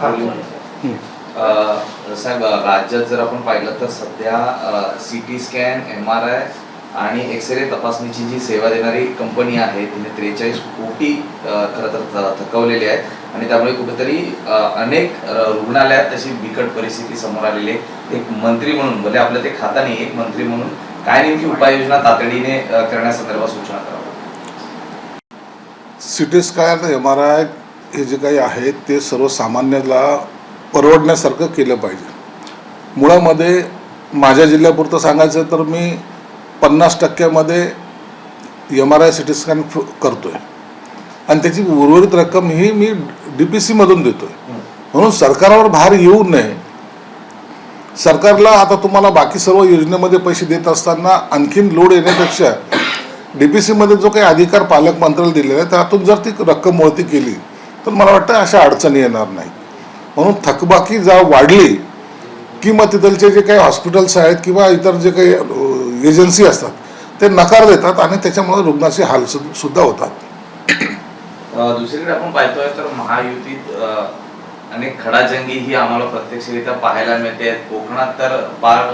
अ, साहेब राज्यात जर आपण पाहिलं तर सध्या C T scan M R I आणि एक्सरे तपासणीची जी सेवा देणारी कंपनी आहे तिने त्रेचाळीस कोटी खरं तर थकवलेली आहेत आणि त्यामुळे कुठेतरी अनेक रुग्णालयात तशी बिकट परिस्थिती समोर आलेली आहे. एक मंत्री म्हणून भले आपलं ते खाता नाही एक मंत्री म्हणून काय नेमकी उपाययोजना तातडीने करण्यासंदर्भात सूचना करावं? C T scan M R I हे जे काही आहे ते सर्वसामान्याला परवडण्यासारखं केलं पाहिजे. मुळामध्ये माझ्या जिल्ह्यापुरतं सांगायचं तर मी पन्नास टक्क्यामध्ये M R I C T scan करतो आहे आणि त्याची उर्वरित रक्कम ही मी डी पी सीमधून देतो आहे म्हणून सरकारवर भार येऊ नये. सरकारला आता तुम्हाला बाकी सर्व योजनेमध्ये पैसे देत असताना आणखीन लोड येण्यापेक्षा डी पी सीमध्ये जो काही अधिकार पालकमंत्र्याला दिलेला आहे त्यातून जर ती रक्कम वळती केली तर मला वाटतं अशा अडचणी येणार नाही म्हणून थकबाकी जा वाढली की मग तिथलचे जे काही हॉस्पिटल्स आहेत किंवा इतर जे काही एजन्सी असतात ते नकार देतात आणि त्याच्यामुळे रुग्णाचे हाल सुद्धा होतात. दुसरीकडे आपण पाहतोय तर महायुतीत अनेक खडाजंगी ही आम्हाला प्रत्यक्षरित्या पाहायला मिळते. कोकणात तर पार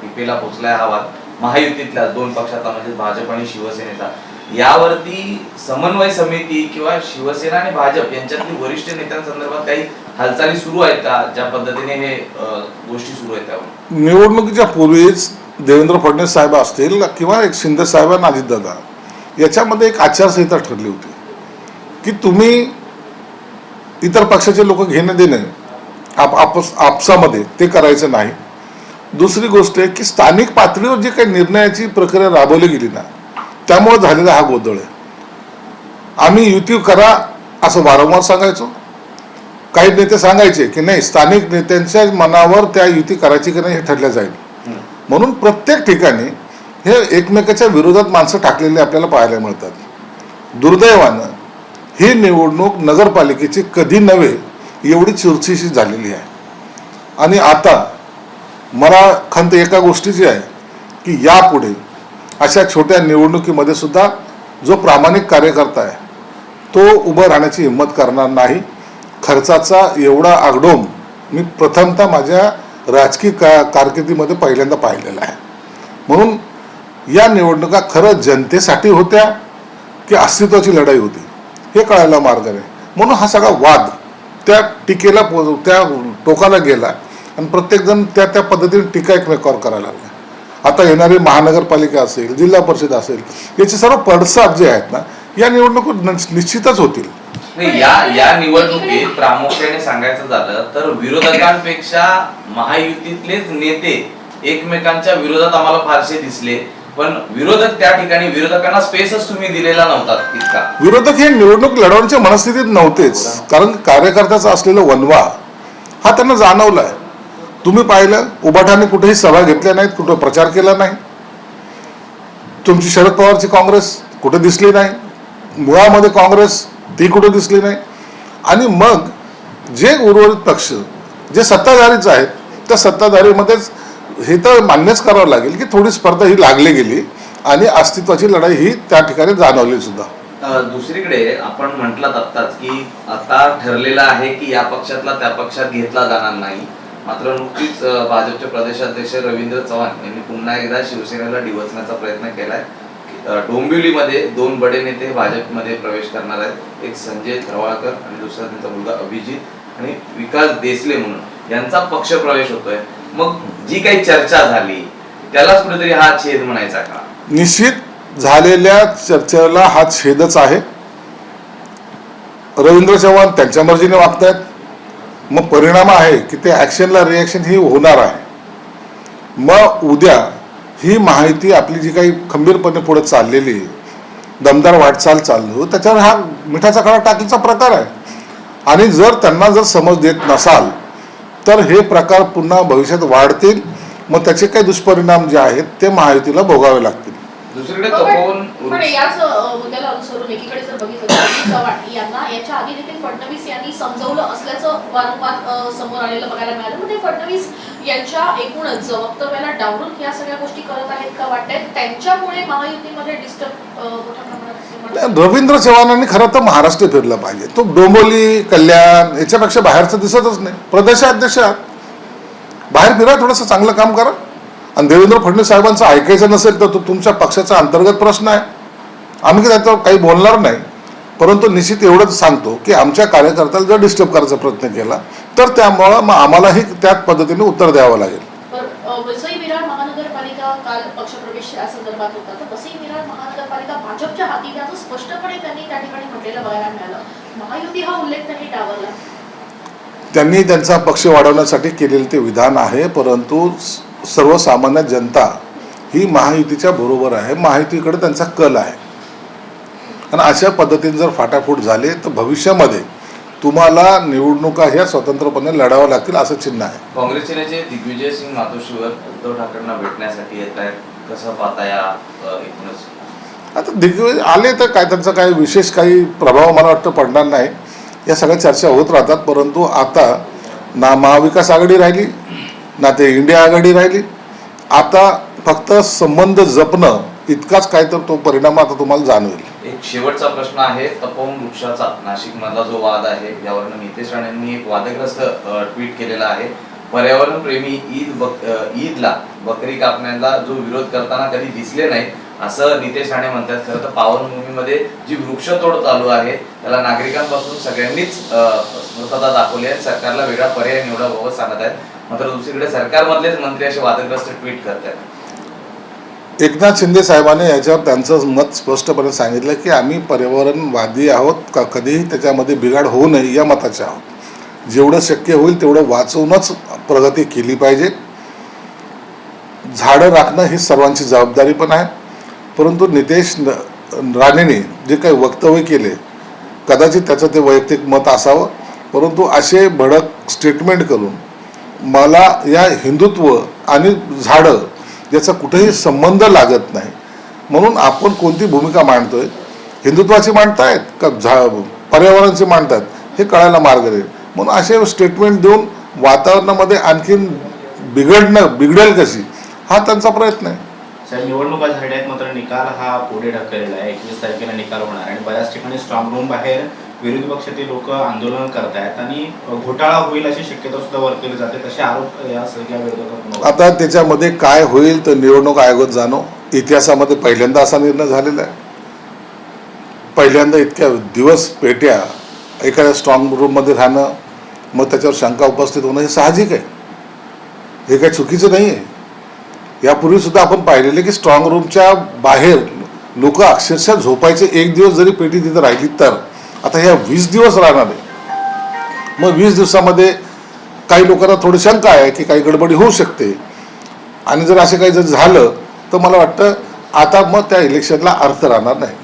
टिपेला पोचलाय हवा महायुतीतल्या दोन पक्षाचा म्हणजे भाजप आणि शिवसेनेचा. यावरती समन्वय समिती किंवा शिवसेना आणि भाजप यांच्यातली वरिष्ठ नेत्यांसंदर्भात काही हालचाली सुरू आहेत का? ज्या पद्धतीने हे गोष्टी सुरू आहेत त्यावर? निवडणुकीच्या पूर्वीच देवेंद्र फडणवीस साहेब असतील किंवा एक शिंदे साहेब आणि अजितदादा याच्यामध्ये एक आचारसंहिता ठरली होती की तुम्ही इतर पक्षाचे लोक घेणं देणं आप आपस आपसामध्ये ते करायचं नाही. दुसरी गोष्ट आहे की स्थानिक पातळीवर जी काही निर्णयाची प्रक्रिया राबवली गेली ना त्यामुळे झालेला हा गोंधळ आहे. आम्ही युती करा असं वारंवार सांगायचो. काही नेते सांगायचे की नाही स्थानिक नेत्यांच्या मनावर त्या युती करायची की नाही हे ठरलं जाईल. म्हणून प्रत्येक ठिकाणी हे एकमेकाच्या विरोधात माणसं टाकलेली आपल्याला पाहायला मिळतात. दुर्दैवानं ही निवडणूक नगरपालिकेची कधी नव्हे एवढी चुरशीची झालेली आहे. आणि आता मला खंत एका गोष्टीची आहे की यापुढे अशा छोट्या निवडणुकीमध्ये सुद्धा जो प्रामाणिक कार्यकर्ता आहे तो उभं राहण्याची हिंमत करणार नाही. खर्चाचा एवढा आगडोम मी प्रथमतः माझ्या राजकीय का कारकिर्दीमध्ये पहिल्यांदा पाहिलेला आहे. म्हणून या निवडणुका खरं जनतेसाठी होत्या की अस्तित्वाची लढाई होती हे कळायला मार्ग नाही. म्हणून हा सगळा वाद त्या टीकेला पो त्या टोकाला गेला आणि प्रत्येकजण त्या त्या पद्धतीने टीका एकमेकावर करायला लागला. आता येणारी महानगरपालिका असेल जिल्हा परिषद असेल याचे सर्व पडसाद जे आहेत ना या निवडणुकीत न- निश्चितच होतील. नाही या या निवडणुकीत प्रामुख्याने सांगायचं झालं तर विरोधकांपेक्षा महायुतीतलेच नेते एकमेकांच्या विरोधात आम्हाला फारसे दिसले. पण विरोधक त्या ठिकाणी विरोधकांना स्पेसच तुम्ही दिलेला नव्हता इतका विरोधक हे निवडणूक लढवण्याच्या मनस्थितीत नव्हतेच. कारण कार्यकर्त्याचा असलेला वनवा हा त्यांना जाणवलाय. तुम्ही पाहिलं उबाठाने कुठेही सभा घेतल्या नाहीत कुठं प्रचार केला नाही. तुमची शरद पवारची काँग्रेस कुठे दिसली नाही. मुळामध्ये काँग्रेस ती कुठे दिसली नाही. आणि मग जे उर्वरित पक्ष जे सत्ताधारीच आहेत त्या सत्ताधारीमध्येच हे तर मान्यच करावं लागेल की थोडी स्पर्धा ही लागली गेली आणि अस्तित्वाची लढाई ही त्या ठिकाणी जाणवली सुद्धा. दुसरीकडे आपण म्हटलात आत्ताच की आता ठरलेलं आहे की या पक्षातला त्या पक्षात घेतला जाणार नाही. मात्र नुकतीच भाजपचे प्रदेशाध्यक्ष रवींद्र चव्हाण यांनी पुन्हा एकदा शिवसेनेला डिवचण्याचा प्रयत्न केलाय. डोंबिवलीमध्ये दोन बडे नेते भाजपमध्ये प्रवेश करणार आहेत. एक संजय धवाळकर आणि दुसरा त्यांचा मुलगा अभिजित आणि विकास देसले म्हणून यांचा पक्ष प्रवेश होतोय. मग जी काही चर्चा झाली त्यालाच कुठेतरी हा छेद म्हणायचा का? निश्चित झालेल्या चर्चेला हा छेदच आहे. रवींद्र चव्हाण त्यांच्या मर्जीने वागतायत. मग परिणाम आहे की ते ॲक्शनला रिॲक्शन ही होणार आहे. मग उद्या ही माहिती आपली जी काही खंबीरपणे पुढे चाललेली आहे, दमदार वाटचाल चाललो त्याच्यावर हा मिठाचा खडा टाकीचा प्रकार आहे. आणि जर त्यांना जर समज देत नसाल तर हे प्रकार पुन्हा भविष्यात वाढतील. मग त्याचे काही दुष्परिणाम जे आहेत ते महायुतीला भोगावे लागतील. दुसरीकडे पण- तपोवन पण याच मुद्द्याला अनुसरून एकीकडे जर बघितलं चव्हाण यांना याच्या आधी देखील फडणवीस यांनी समजवलं असल्याचं वारंवार समोर आलेलं बघायला मिळालं. ते फडणवीस यांच्या एकूणच वक्तव्याला डावलून या सगळ्या गोष्टी करत आहेत का वाटतंय? त्यांच्यामुळे महायुतीमध्ये डिस्टर्ब मोठ्या प्रमाणात. रवींद्र चव्हाणांनी खरं तर महाराष्ट्र फिरलं पाहिजे. तो डोंबोली कल्याण याच्यापेक्षा बाहेरचं दिसतच नाही. प्रदेशाध्यक्ष आहात. बाहेर फिरा थोडंसं चांगलं काम करा. आणि देवेंद्र फडणवीस साहेबांचं ऐकायचं नसेल तर तो तुमच्या पक्षाचा अंतर्गत प्रश्न आहे. आम्ही त्याच्यावर काही बोलणार नाही. परंतु निश्चित एवढंच सांगतो की आमच्या कार्यकर्त्याला जर डिस्टर्ब करायचा प्रयत्न केला तर त्यामुळं मग आम्हालाही त्याच पद्धतीने उत्तर द्यावं लागेल. त्यांनी त्यांचा पक्ष वाढवण्यासाठी केलेले ते विधान आहे परंतु सर्वसामान्य जनता ही महायुतीच्या बरोबर आहे. महायुतीकडे त्यांचा कल आहे. आणि अशा पद्धतीने जर फाटाफूट झाले तर भविष्यामध्ये तुम्हाला निवडणुका ह्या स्वतंत्रपणे लढाव्या लागतील असं चिन्ह आहे. काँग्रेसचे नेते दिग्विजय सिंग मातोश्रीवर उद्धव ठाकरेंना भेटण्यासाठी येत आहेत. कसं पाहता या आता दिग्विजय आले तर काय त्यांचा काही विशेष काही प्रभाव मला वाटतं पडणार नाही. या सगळ्या चर्चा होत राहतात परंतु आता ना महाविकास आघाडी राहिली ना ते इंडिया आघाडी राहिली. आता फक्त संबंध जपणं इतकाच काय तर तो परिणाम आता तुम्हाला जाणवेल. एक शेवटचा प्रश्न आहे तपोवन वृक्षाचा नाशिक मधला जो वाद आहे यावरनं नितेश राणेंनी एक वादग्रस्त ट्विट केलेला आहे. पर्यावरण प्रेमी ईद बक ईदला बकरी कापण्याला जो विरोध करताना कधी दिसले नाही असं नितेश राणे म्हणतात. खरं तर पावनभूमीमध्ये जी वृक्षतोड चालू आहे त्याला नागरिकांपासून सगळ्यांनीच स्मृतता दाखवली आहे. सरकारला वेगळा पर्याय निवडाबाबत सांगत आहेत. मात्र दुसरीकडे सरकारमधलेच मंत्री असे वादग्रस्त ट्विट करतात. एकनाथ शिंदे साहेबांनी याच्यावर त्यांचं मत स्पष्टपणे सांगितलं की आम्ही पर्यावरणवादी आहोत का? कधीही त्याच्यामध्ये बिघाड होऊ नये या मताचे आहोत. जेवढं शक्य होईल तेवढं वाचवूनच प्रगती केली पाहिजे. झाडं राखणं ही सर्वांची जबाबदारी पण आहे. परंतु नितेश न- राणेने जे काही वक्तव्य केले कदाचित त्याचं ते वैयक्तिक मत असावं. परंतु असे भडक स्टेटमेंट करून मला या हिंदुत्व आणि झाडं याचा कुठेही संबंध लागत नाही. म्हणून आपण कोणती भूमिका मांडतोय? हिंदुत्वाची मांडतायत का झा पर्यावरणाची मांडतायत? हे कळायला मार्ग देईल. म्हणून असे स्टेटमेंट देऊन वातावरणामध्ये आणखीन बिघडणं बिघडेल कशी? हा त्यांचा प्रयत्न आहे. निवडणुका झाल्या आहेत मात्र निकाल हा पुढे ढकललेला आहे. एकवीस तारखेला निकाल होणार आणि बऱ्याच ठिकाणी स्ट्रॉंग रूम बाहेर विरोधी पक्षातील लोक आंदोलन करतायत आणि घोटाळा होईल अशी शक्यता सुद्धा वर्तवली जाते. तसे आरोप या सगळ्या आहेत. आता त्याच्यामध्ये काय होईल तर निवडणूक आयोग जाणो. इतिहासामध्ये पहिल्यांदा असा निर्णय झालेला आहे. पहिल्यांदा इतक्या दिवस पेट्या एखाद्या स्ट्रॉंग रूममध्ये राहणं मग त्याच्यावर शंका उपस्थित होणं हे साहजिक आहे. हे काही चुकीचं नाही आहे यापूर्वीसुद्धा आपण पाहिलेले की स्ट्रॉंग रूमच्या बाहेर लोक अक्षरशः झोपायचे एक दिवस जरी पेटी तिथं राहिली तर आता ह्या वीस दिवस राहणार आहे. मग वीस दिवसामध्ये काही लोकांना थोडी शंका आहे की काही गडबडी होऊ शकते. आणि जर असे काही जर झालं तर मला वाटतं आता मग त्या इलेक्शनला अर्थ राहणार नाही.